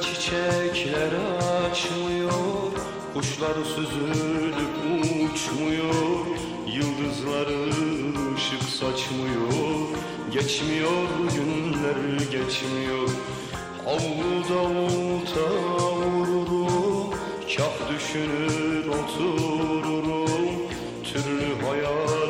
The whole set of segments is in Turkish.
Çiçekler açmıyor Kuşlar süzülüp uçmuyor Yıldızları ışık saçmıyor. Geçmiyor günler geçmiyor. Avluda olta vururum Kah düşünür otururum. Türlü hayaller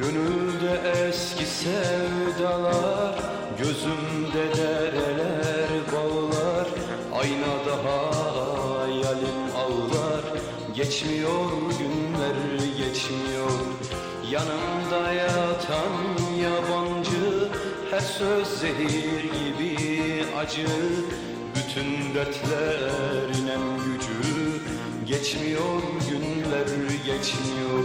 Gönülde eski sevdalar Gözümde dereler bağlar. Aynada hayalim ağlar. Geçmiyor günler geçmiyor. Yanımda yatan yabancı Her söz zehir gibi acı. Bütün dertlerin en gücü. Geçmiyor günler geçmiyor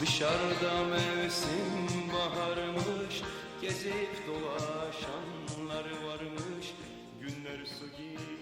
Dışarıda mevsim baharmış Gezip dolaşanlar varmış. Günler su gibi